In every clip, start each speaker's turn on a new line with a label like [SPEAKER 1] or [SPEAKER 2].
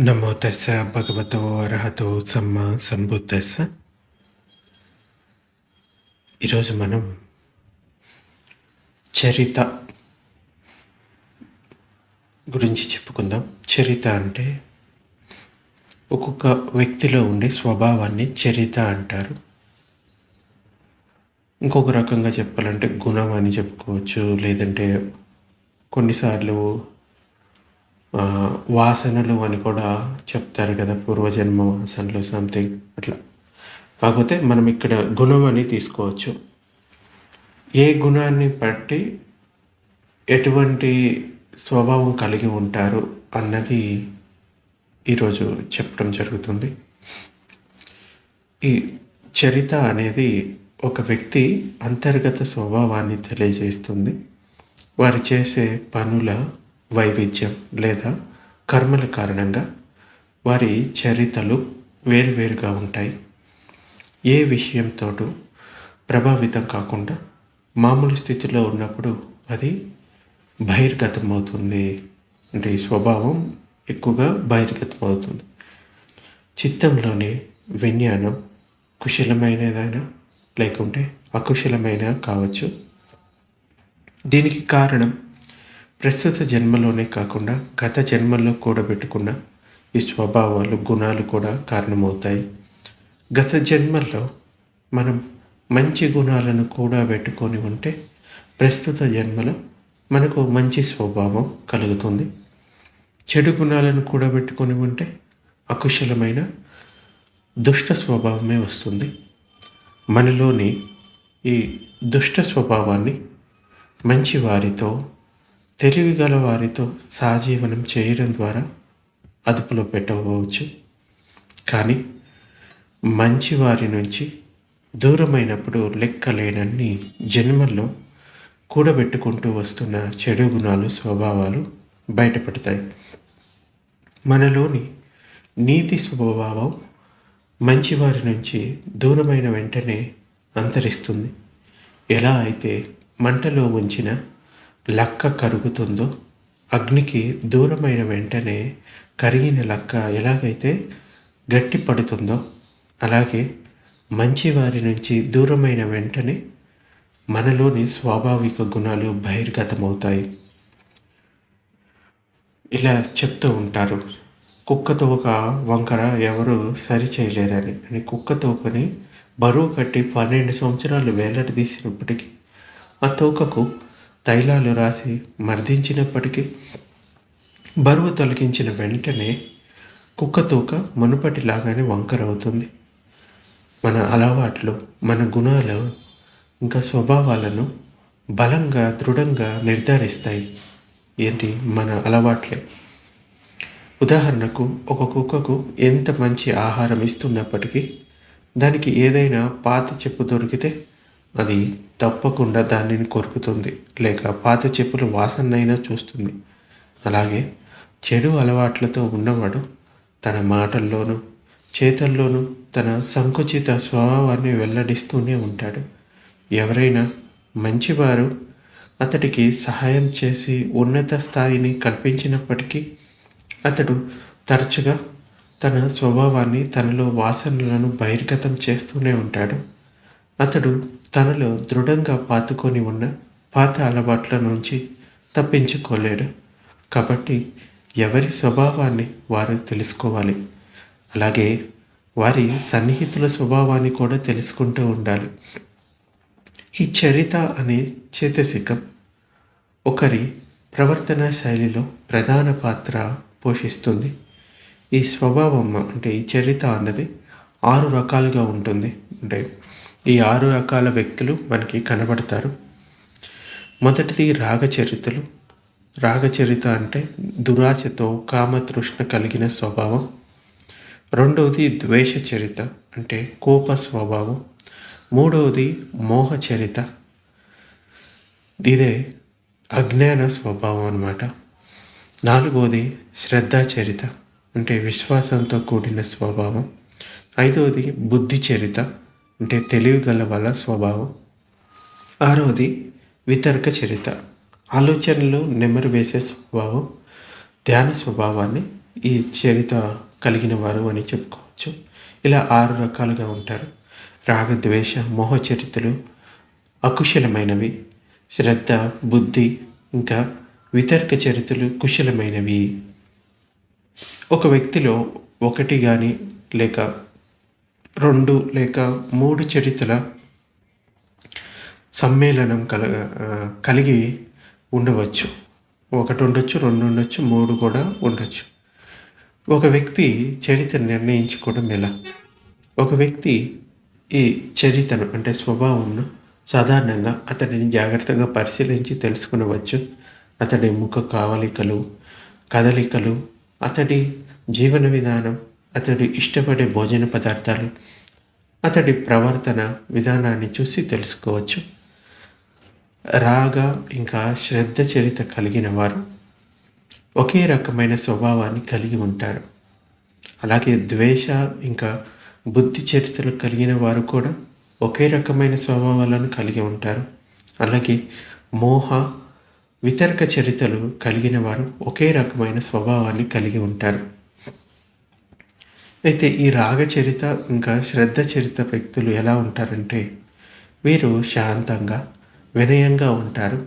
[SPEAKER 1] నమో తెస్స భగవతో అర్హతో సమ్మ సంబుద్ధస్స ఈరోజు మనం చరిత గురించి చెప్పుకుందాం. చరిత అంటే ఒక్కొక్క వ్యక్తిలో ఉండే స్వభావాన్ని చరిత అంటారు. ఇంకొక రకంగా చెప్పాలంటే గుణం అని చెప్పుకోవచ్చు లేదంటే కొన్నిసార్లు వాసనలు అని కూడా చెప్తారు కదా పూర్వజన్మ వాసనలు సంథింగ్ అట్లా. కాకపోతే మనం ఇక్కడ గుణం అని తీసుకోవచ్చు. ఏ గుణాన్ని బట్టి ఎటువంటి స్వభావం కలిగి ఉంటారు అన్నది ఈరోజు చెప్పడం జరుగుతుంది. ఈ చరిత అనేది ఒక వ్యక్తి అంతర్గత స్వభావాన్ని తెలియజేస్తుంది. వారు చేసే పనుల వైవిధ్యం లేదా కర్మల కారణంగా వారి చరితలు వేరువేరుగా ఉంటాయి. ఏ విషయంతో ప్రభావితం కాకుండా మామూలు స్థితిలో ఉన్నప్పుడు అది బహిర్గతం అవుతుంది అంటే స్వభావం ఎక్కువగా బహిర్గతం అవుతుంది చిత్తంలోని విజ్ఞానం కుశలమైనదైనా లేకుంటే అకుశలమైన కావచ్చు. దీనికి కారణం ప్రస్తుత జన్మలోనే కాకుండా గత జన్మల్లో కూడబెట్టుకున్న ఈ స్వభావాలు గుణాలు కూడా కారణమవుతాయి. గత జన్మల్లో మనం మంచి గుణాలను కూడా పెట్టుకొని ఉంటే ప్రస్తుత జన్మలో మనకు మంచి స్వభావం కలుగుతుంది. చెడు గుణాలను కూడా పెట్టుకొని ఉంటే అకుశలమైన దుష్ట స్వభావమే వస్తుంది. మనలోని ఈ దుష్ట స్వభావాన్ని మంచి వారితో తెలివి గల వారితో సహజీవనం చేయడం ద్వారా అదుపులో పెట్టవచ్చు కానీ మంచి వారి నుంచి దూరమైనప్పుడు లెక్కలేనన్ని జన్మల్లో కూడబెట్టుకుంటూ వస్తున్న చెడు గుణాలు స్వభావాలు బయటపడతాయి. మనలోని నీతి స్వభావం మంచివారి నుంచి దూరమైన వెంటనే అంతరిస్తుంది. ఎలా అయితే మంటలో ఉంచిన లక్క కరుగుతుందో అగ్నికి దూరమైన వెంటనే కరిగిన లక్క ఎలాగైతే గట్టి పడుతుందో అలాగే మంచివారి నుంచి దూరమైన వెంటనే మనలోని స్వాభావిక గుణాలు బహిర్గతమవుతాయి. ఇలా చెప్తూ ఉంటారు. కుక్కతో ఒక వంకర ఎవరు సరి చేయలేరని అని కుక్క తోకని బరువు కట్టి పన్నెండు సంవత్సరాలు వేలాడదీసినప్పటికీ ఆ తోకకు తైలాలు రాసి మర్దించినప్పటికీ బరువు తొలగించిన వెంటనే కుక్క తూక మునుపటిలాగానే వంకరవుతుంది. మన అలవాట్లు మన గుణాలు ఇంకా స్వభావాలను బలంగా దృఢంగా నిర్ధారిస్తాయి. ఏంటి? మన అలవాట్లే. ఉదాహరణకు ఒక కుక్కకు ఎంత మంచి ఆహారం ఇస్తున్నప్పటికీ దానికి ఏదైనా పాత చెప్పు దొరికితే అది తప్పకుండా దానిని కొరుకుతుంది. లేక పాత చెప్పుల వాసనైనా చూస్తుంది. అలాగే చెడు అలవాట్లతో ఉన్నవాడు తన మాటల్లోనూ చేతల్లోనూ తన సంకుచిత స్వభావాన్ని వెల్లడిస్తూనే ఉంటాడు. ఎవరైనా మంచివారు అతడికి సహాయం చేసి ఉన్నత స్థాయిని కల్పించినప్పటికీ అతడు తరచుగా తన స్వభావాన్ని తనలో వాసనలను బహిర్గతం చేస్తూనే ఉంటాడు. అతడు తనలో దృఢంగా పాతుకొని ఉన్న పాత అలవాట్ల నుంచి తప్పించుకోలేడు. కాబట్టి ఎవరి స్వభావాన్ని వారు తెలుసుకోవాలి. అలాగే వారి సన్నిహితుల స్వభావాన్ని కూడా తెలుసుకుంటూ ఉండాలి. ఈ చరిత అనే చేతసికం ఒకరి ప్రవర్తన శైలిలో ప్రధాన పాత్ర పోషిస్తుంది. ఈ స్వభావం అంటే ఈ చరిత అన్నది ఆరు రకాలుగా ఉంటుంది. అంటే ఈ ఆరు రకాల వ్యక్తులు మనకి కనబడతారు. మొదటిది రాగచరితలు రాగచరిత అంటే దురాశతో కామతృష్ణ కలిగిన స్వభావం. రెండవది ద్వేష చరిత అంటే కోప స్వభావం. మూడవది మోహ చరిత ఇదే అజ్ఞాన స్వభావం అన్నమాట. నాలుగవది శ్రద్ధాచరిత అంటే విశ్వాసంతో కూడిన స్వభావం. ఐదవది బుద్ధి చరిత అంటే తెలివి గల వాళ్ళ స్వభావం. ఆరవది వితర్క చరిత. ఆలోచనలు నెమరు వేసే స్వభావం ధ్యాన స్వభావాన్ని ఈ చరిత కలిగిన వారు అని చెప్పుకోవచ్చు. ఇలా ఆరు రకాలుగా ఉంటారు. రాగద్వేష మోహ చరిత్రలు అకుశలమైనవి. శ్రద్ధ బుద్ధి ఇంకా వితర్క చరిత్రలు కుశలమైనవి. ఒక వ్యక్తిలో ఒకటి కానీ లేక రెండు లేక మూడు చరిత్రల సమ్మేళనం కల కలిగి ఉండవచ్చు. ఒకటి ఉండొచ్చు రెండు ఉండొచ్చు మూడు కూడా ఉండొచ్చు. ఒక వ్యక్తి చరిత్ర నిర్ణయించుకోవడం ఎలా? ఒక వ్యక్తి ఈ చరిత్రను అంటే స్వభావంను సాధారణంగా అతడిని జాగ్రత్తగా పరిశీలించి తెలుసుకునవచ్చు. అతడి ముఖ కావలికలు కదలికలు అతడి జీవన విధానం అతడు ఇష్టపడే భోజన పదార్థాలు అతడి ప్రవర్తన విధానాన్ని చూసి తెలుసుకోవచ్చు. రాగ ఇంకా శ్రద్ధ చరిత కలిగిన వారు ఒకే రకమైన స్వభావాన్ని కలిగి ఉంటారు. అలాగే ద్వేష ఇంకా బుద్ధి చరిత్రలు కలిగిన వారు కూడా ఒకే రకమైన స్వభావాలను కలిగి ఉంటారు. అలాగే మోహ వితర్క చరిత్రలు కలిగిన వారు ఒకే రకమైన స్వభావాన్ని కలిగి ఉంటారు. అయితే ఈ రాగ చరిత ఇంకా శ్రద్ధ చరిత వ్యక్తులు ఎలా ఉంటారంటే వీరు శాంతంగా వినయంగా ఉంటారు.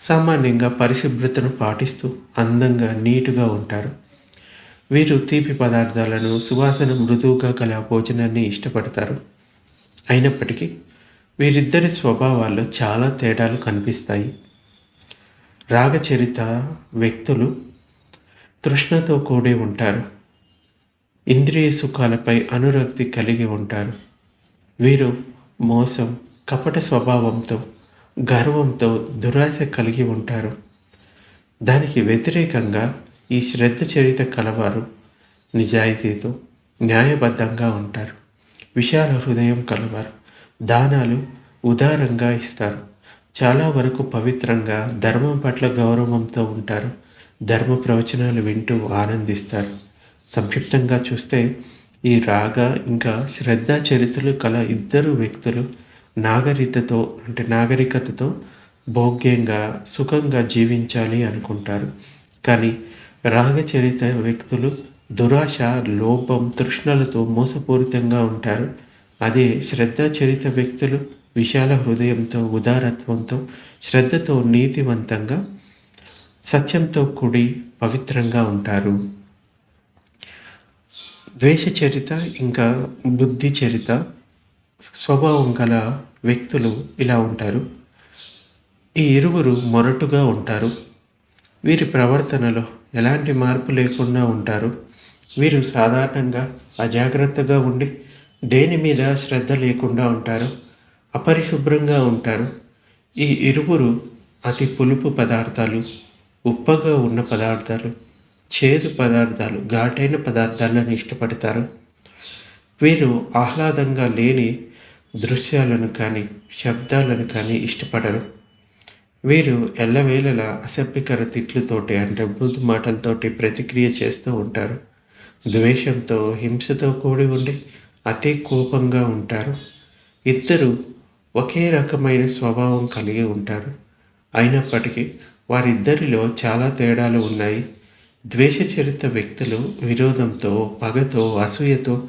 [SPEAKER 1] సామాన్యంగా పరిశుభ్రతను పాటిస్తూ అందంగా నీటుగా ఉంటారు. వీరు తీపి పదార్థాలను సువాసన మృదువుగా గల భోజనాన్ని ఇష్టపడతారు. అయినప్పటికీ వీరిద్దరి స్వభావాల్లో చాలా తేడాలు కనిపిస్తాయి. రాగచరిత వ్యక్తులు తృష్ణతో కూడి ఉంటారు. ఇంద్రియ సుఖాలపై అనురక్తి కలిగి ఉంటారు. వీరు మోసం కపట స్వభావంతో గర్వంతో దురాశ కలిగి ఉంటారు. దానికి వ్యతిరేకంగా ఈ శ్రద్ధ చరిత కలవారు నిజాయితీతో న్యాయబద్ధంగా ఉంటారు. విశాల హృదయం కలవారు దానాలు ఉదారంగా ఇస్తారు. చాలా వరకు పవిత్రంగా ధర్మం పట్ల గౌరవంతో ఉంటారు. ధర్మ ప్రవచనాలు వింటూ ఆనందిస్తారు. సంక్షిప్తంగా చూస్తే ఈ రాగ ఇంకా శ్రద్ధ చరిత్రలు కల ఇద్దరు వ్యక్తులు నాగరికతతో అంటే నాగరికతతో భోగ్యంగా సుఖంగా జీవించాలి అనుకుంటారు. కానీ రాగచరిత వ్యక్తులు దురాశ లోపం తృష్ణలతో మోసపూరితంగా ఉంటారు. అదే శ్రద్ధ చరిత వ్యక్తులు విశాల హృదయంతో ఉదారత్వంతో శ్రద్ధతో నీతివంతంగా సత్యంతో కూడి పవిత్రంగా ఉంటారు. ద్వేష చరిత ఇంకా బుద్ధి చరిత స్వభావం గల వ్యక్తులు ఇలా ఉంటారు. ఈ ఇరువురు మొరటుగా ఉంటారు. వీరి ప్రవర్తనలో ఎలాంటి మార్పు లేకుండా ఉంటారు. వీరు సాధారణంగా అజాగ్రత్తగా ఉండి దేని మీద శ్రద్ధ లేకుండా ఉంటారు. అపరిశుభ్రంగా ఉంటారు. ఈ ఇరువురు అతి పులుపు పదార్థాలు ఉప్పగా ఉన్న పదార్థాలు చేదు పదార్థాలు ఘాటైన పదార్థాలను ఇష్టపడతారు. వీరు ఆహ్లాదంగా లేని దృశ్యాలను కానీ శబ్దాలను కానీ ఇష్టపడరు. వీరు ఎల్లవేళలా అసభ్యకర తిట్లతోటి అంటే బూదు మాటలతోటి ప్రతిక్రియ చేస్తూ ఉంటారు. ద్వేషంతో హింసతో కూడి ఉండి అతి కోపంగా ఉంటారు. ఇద్దరు ఒకే రకమైన స్వభావం కలిగి ఉంటారు. అయినప్పటికీ వారిద్దరిలో చాలా తేడాలు ఉన్నాయి. ద్వేషచరిత వ్యక్తులు విరోధంతో పగతో అసూయతో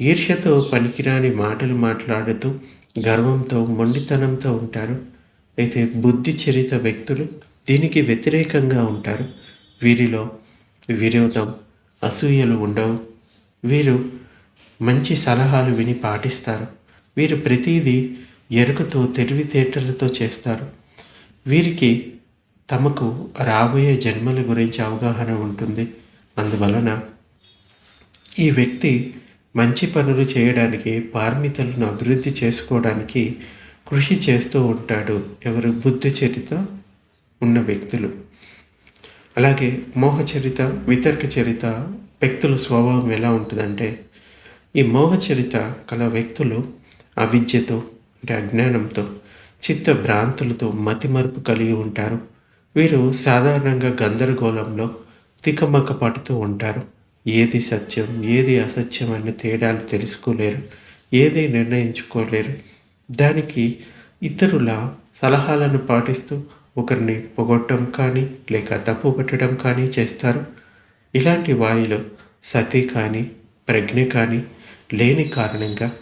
[SPEAKER 1] ఈర్ష్యతో పనికిరాని మాటలు మాట్లాడుతూ గర్వంతో మొండితనంతో ఉంటారు. అయితే బుద్ధి చరిత వ్యక్తులు దీనికి వ్యతిరేకంగా ఉంటారు. వీరిలో విరోధం అసూయలు ఉండవు. వీరు మంచి సలహాలు విని పాటిస్తారు. వీరు ప్రతిదీ ఎరుకతో తెలివితేటలతో చేస్తారు. వీరికి తమకు రాబోయే జన్మల గురించి అవగాహన ఉంటుంది. అందువలన ఈ వ్యక్తి మంచి పనులు చేయడానికి పార్మితలను అభివృద్ధి చేసుకోవడానికి కృషి చేస్తూ ఉంటాడు. ఎవరు బుద్ధి చరిత ఉన్న వ్యక్తులు. అలాగే మోహ చరిత వితర్క చరిత వ్యక్తుల స్వభావం ఎలా ఉంటుందంటే ఈ మోహ చరిత కల వ్యక్తులు అవిద్యతో అంటే అజ్ఞానంతో చిత్త భ్రాంతులతో మతిమరుపు కలిగి ఉంటారు. వీరు సాధారణంగా గందరగోళంలో తికమక పడుతూ ఉంటారు. ఏది సత్యం ఏది అసత్యం అనే తేడాలు తెలుసుకోలేరు ఏది నిర్ణయించుకోలేరు. దానికి ఇతరుల సలహాలను పాటిస్తూ ఒకరిని పొగొట్టడం కానీ లేక తప్పు పెట్టడం కానీ చేస్తారు. ఇలాంటి వారిలో సతి కానీ ప్రజ్ఞ కానీ లేని కారణంగా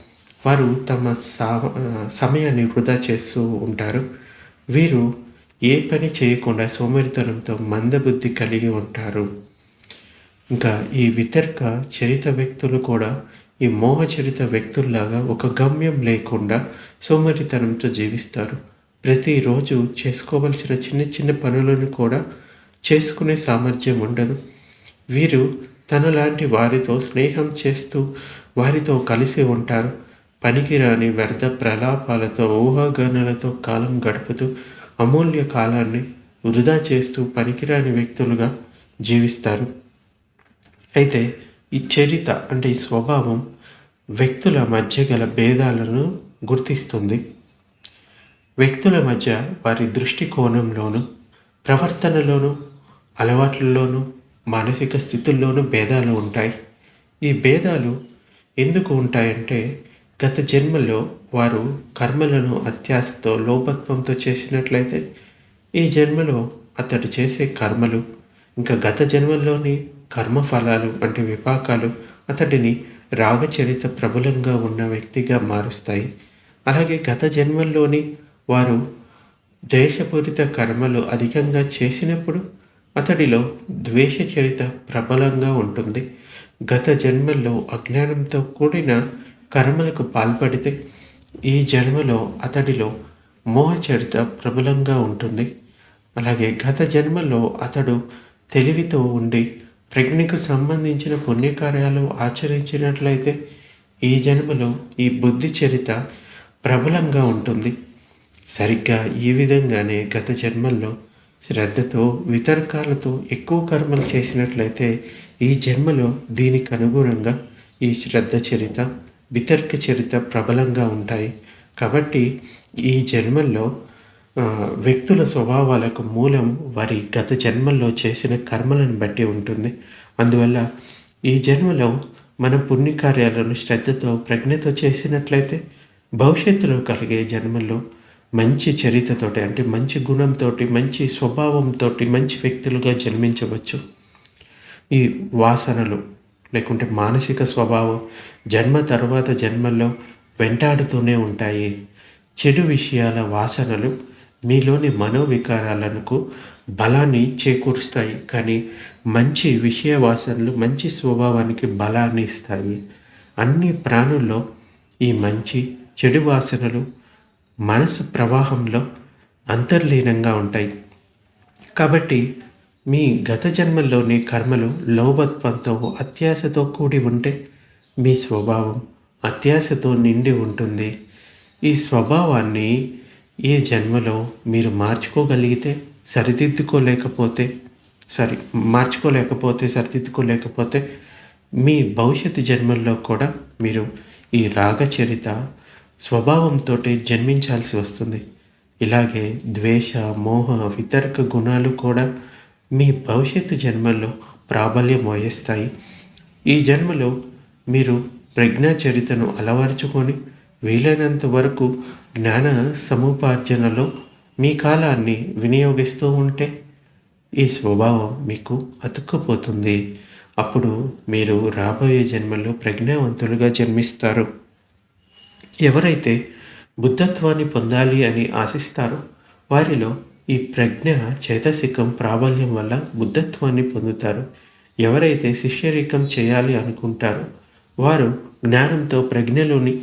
[SPEAKER 1] వారు తమ సా- సమయాన్ని వృధా చేస్తూ ఉంటారు. వీరు ఏ పని చేయకుండా సోమరితనంతో మందబుద్ధి కలిగి ఉంటారు. ఇంకా ఈ వితర్క చరిత వ్యక్తులు కూడా ఈ మోహచరిత వ్యక్తుల్లాగా ఒక గమ్యం లేకుండా సోమరితనంతో జీవిస్తారు. ప్రతిరోజు చేసుకోవలసిన చిన్న చిన్న పనులను కూడా చేసుకునే సామర్థ్యం ఉండదు. వీరు తనలాంటి వారితో స్నేహం చేస్తూ వారితో కలిసి ఉంటారు. పనికిరాని వ్యర్థ ప్రలాపాలతో ఊహాగానాలతో కాలం గడుపుతూ అమూల్య కాలాన్ని వృధా చేస్తూ పనికిరాని వ్యక్తులుగా జీవిస్తారు. అయితే ఈ చరిత అంటే ఈ స్వభావం వ్యక్తుల మధ్య గల భేదాలను గుర్తిస్తుంది. వ్యక్తుల మధ్య వారి దృష్టికోణంలోనూ ప్రవర్తనలోను అలవాట్లలోనూ మానసిక స్థితుల్లోనూ భేదాలు ఉంటాయి. ఈ భేదాలు ఎందుకు ఉంటాయంటే గత జన్మలో వారు కర్మలను అత్యాశతో లోపత్వంతో చేసినట్లయితే ఈ జన్మలో అతడు చేసే కర్మలు ఇంకా గత జన్మల్లోని కర్మ ఫలాలు అంటే విపాకాలు అతడిని రాగచరిత ప్రబలంగా ఉన్న వ్యక్తిగా మారుస్తాయి. అలాగే గత జన్మల్లోని వారు ద్వేషపూరిత కర్మలు అధికంగా చేసినప్పుడు అతడిలో ద్వేష చరిత ప్రబలంగా ఉంటుంది. గత జన్మల్లో అజ్ఞానంతో కూడిన కర్మలకు పాల్పడితే ఈ జన్మలో అతడిలో మోహచరిత ప్రబలంగా ఉంటుంది. అలాగే గత జన్మలో అతడు తెలివితో ఉండి ప్రజ్ఞకు సంబంధించిన పుణ్యకార్యాలు ఆచరించినట్లయితే ఈ జన్మలో ఈ బుద్ధి చరిత ప్రబలంగా ఉంటుంది. సరిగ్గా ఈ విధంగానే గత జన్మల్లో శ్రద్ధతో వితర్కాలతో ఎక్కువ కర్మలు చేసినట్లయితే ఈ జన్మలో దీనికి అనుగుణంగా ఈ శ్రద్ధ చరిత వితర్క చరిత ప్రబలంగా ఉంటాయి. కాబట్టి ఈ జన్మల్లో వ్యక్తుల స్వభావాలకు మూలం వారి గత జన్మల్లో చేసిన కర్మలను బట్టి ఉంటుంది. అందువల్ల ఈ జన్మలో మన పుణ్యకార్యాలను శ్రద్ధతో ప్రజ్ఞతో చేసినట్లయితే భవిష్యత్తులో కలిగే జన్మల్లో మంచి చరితతోటి అంటే మంచి గుణంతో మంచి స్వభావంతో మంచి వ్యక్తులుగా జన్మించవచ్చు. ఈ వాసనలు లేకుంటే మానసిక స్వభావం జన్మ తర్వాత జన్మల్లో వెంటాడుతూనే ఉంటాయి. చెడు విషయాల వాసనలు మీలోని మనోవికారాలకు బలాన్ని చేకూరుస్తాయి. కానీ మంచి విషయ వాసనలు మంచి స్వభావానికి బలాన్ని ఇస్తాయి. అన్ని ప్రాణుల్లో ఈ మంచి చెడు వాసనలు మనసు ప్రవాహంలో అంతర్లీనంగా ఉంటాయి. కాబట్టి మీ గత జన్మల్లోని కర్మలు లోభత్వంతో అత్యాశతో కూడి ఉంటే మీ స్వభావం అత్యాశతో నిండి ఉంటుంది. ఈ స్వభావాన్ని ఈ జన్మలో మీరు మార్చుకోగలిగితే సరిదిద్దుకోలేకపోతే సరి మార్చుకోలేకపోతే సరిదిద్దుకోలేకపోతే మీ భవిష్యత్తు జన్మల్లో కూడా మీరు ఈ రాగచరిత స్వభావంతో జన్మించాల్సి వస్తుంది. ఇలాగే ద్వేష మోహ వితర్క గుణాలు కూడా మీ భవిష్యత్తు జన్మల్లో ప్రాబల్యం వహిస్తాయి. ఈ జన్మలో మీరు ప్రజ్ఞా చరితను అలవరుచుకొని వీలైనంత వరకు జ్ఞాన సముపార్జనలో మీ కాలాన్ని వినియోగిస్తూ ఉంటే ఈ స్వభావం మీకు అతుక్కుపోతుంది. అప్పుడు మీరు రాబోయే జన్మల్లో ప్రజ్ఞావంతులుగా జన్మిస్తారు. ఎవరైతే బుద్ధత్వాన్ని పొందాలి అని ఆశిస్తారో వారిలో ఈ ప్రజ్ఞ చైతసికం ప్రాబల్యం వల్ల బుద్ధత్వాన్ని పొందుతారు. ఎవరైతే శిష్యరికం చేయాలి అనుకుంటారో వారు జ్ఞానంతో ప్రజ్ఞలోని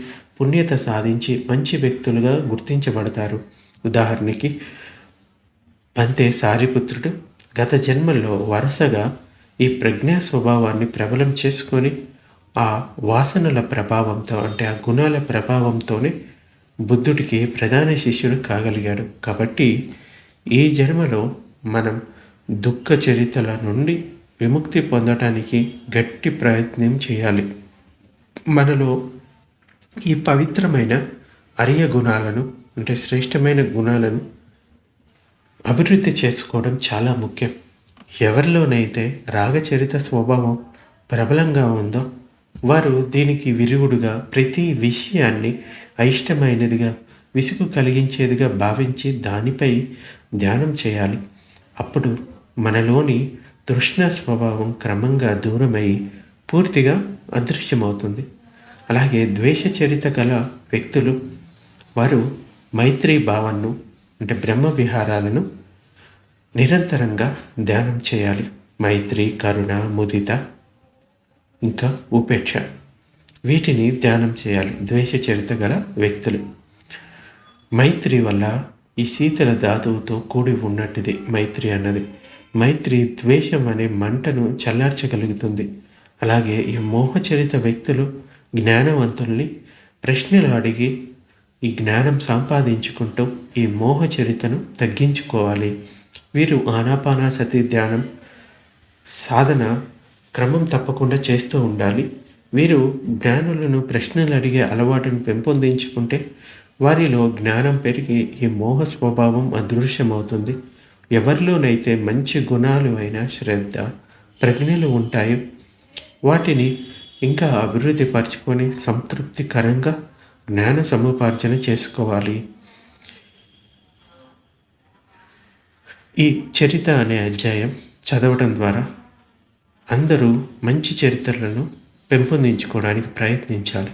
[SPEAKER 1] పుణ్యత సాధించి మంచి వ్యక్తులుగా గుర్తించబడతారు. ఉదాహరణకి పంతే సారిపుత్రుడు గత జన్మల్లో వరుసగా ఈ ప్రజ్ఞా స్వభావాన్ని ప్రబలం చేసుకొని ఆ వాసనల ప్రభావంతో అంటే ఆ గుణాల ప్రభావంతోనే బుద్ధుడికి ప్రధాన శిష్యుడు కాగలిగాడు. కాబట్టి ఈ జన్మలో మనం దుఃఖ చరితల నుండి విముక్తి పొందటానికి గట్టి ప్రయత్నం చేయాలి. మనలో ఈ పవిత్రమైన అరియ గుణాలను అంటే శ్రేష్టమైన గుణాలను అభివృద్ధి చేసుకోవడం చాలా ముఖ్యం. ఎవరిలోనైతే రాగచరిత స్వభావం ప్రబలంగా ఉందో వారు దీనికి విరుగుడుగా ప్రతి విషయాన్ని అయిష్టమైనదిగా విసుగు కలిగించేదిగా భావించి దానిపై ధ్యానం చేయాలి. అప్పుడు మనలోని తృష్ణ స్వభావం క్రమంగా దూరమై పూర్తిగా అదృశ్యమవుతుంది. అలాగే ద్వేష చరిత గల వ్యక్తులు వారు మైత్రి భావాన్ని అంటే బ్రహ్మ విహారాలను నిరంతరంగా ధ్యానం చేయాలి. మైత్రి కరుణ ముదిత ఇంకా ఉపేక్ష. వీటిని ధ్యానం చేయాలి. ద్వేష చరిత గల వ్యక్తులు. మైత్రి వల్ల ఈ శీతల ధాతువుతో కూడి ఉన్నట్టుది మైత్రి అన్నది. మైత్రి ద్వేషం అనే మంటను చల్లార్చగలుగుతుంది. అలాగే ఈ మోహచరిత వ్యక్తులు జ్ఞానవంతుల్ని ప్రశ్నలు అడిగి ఈ జ్ఞానం సంపాదించుకుంటూ ఈ మోహచరితను తగ్గించుకోవాలి. వీరు ఆనాపానాసతి ధ్యానం సాధన క్రమం తప్పకుండా చేస్తూ ఉండాలి. వీరు జ్ఞానులను ప్రశ్నలు అడిగే అలవాటును పెంపొందించుకుంటే వారిలో జ్ఞానం పెరిగి ఈ మోహ స్వభావం అదృశ్యమవుతుంది. ఎవరిలోనైతే మంచి గుణాలు అయిన శ్రద్ధ ప్రజ్ఞలు ఉంటాయో వాటిని ఇంకా అభివృద్ధి పరచుకొని సంతృప్తికరంగా జ్ఞాన సముపార్జన చేసుకోవాలి. ఈ చరిత అనే అధ్యాయం చదవడం ద్వారా అందరూ మంచి చరిత్రలను పెంపొందించుకోవడానికి ప్రయత్నించాలి.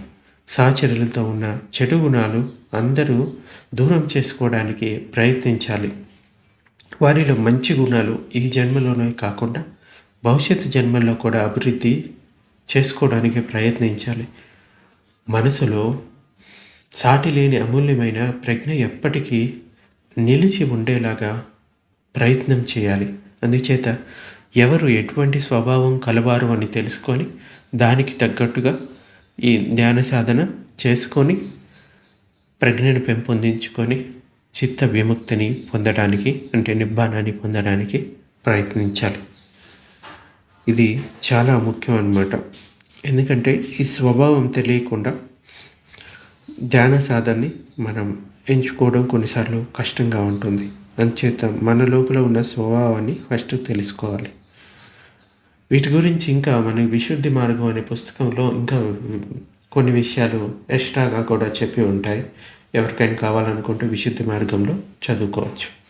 [SPEAKER 1] సహచరులతో ఉన్న చెడు గుణాలు అందరూ దూరం చేసుకోవడానికి ప్రయత్నించాలి. వారిలో మంచి గుణాలు ఈ జన్మలోనే కాకుండా భవిష్యత్తు జన్మల్లో కూడా అభివృద్ధి చేసుకోవడానికి ప్రయత్నించాలి. మనసులో సాటి లేని అమూల్యమైన ప్రజ్ఞ ఎప్పటికీ నిలిచి ఉండేలాగా ప్రయత్నం చేయాలి. అందుచేత ఎవరు ఎటువంటి స్వభావం కలవారు అని తెలుసుకొని దానికి తగ్గట్టుగా ఈ ధ్యాన సాధన చేసుకొని ప్రజ్ఞను పెంపొందించుకొని చిత్త విముక్తిని పొందడానికి అంటే నిబ్బానాన్ని పొందడానికి ప్రయత్నించాలి. ఇది చాలా ముఖ్యం అన్నమాట. ఎందుకంటే ఈ స్వభావం తెలియకుండా ధ్యాన సాధనని మనం ఎంచుకోవడం కొన్నిసార్లు కష్టంగా ఉంటుంది. అందుచేత మన లోపల ఉన్న స్వభావాన్ని ఫస్ట్ తెలుసుకోవాలి. వీటి గురించి ఇంకా మన విశుద్ధి మార్గం అనే పుస్తకంలో ఇంకా కొన్ని విషయాలు ఎక్స్ట్రాగా కూడా చెప్పి ఉంటాయి. ఎవరికైనా కావాలనుకుంటే విశుద్ధి మార్గంలో చదువుకోవచ్చు.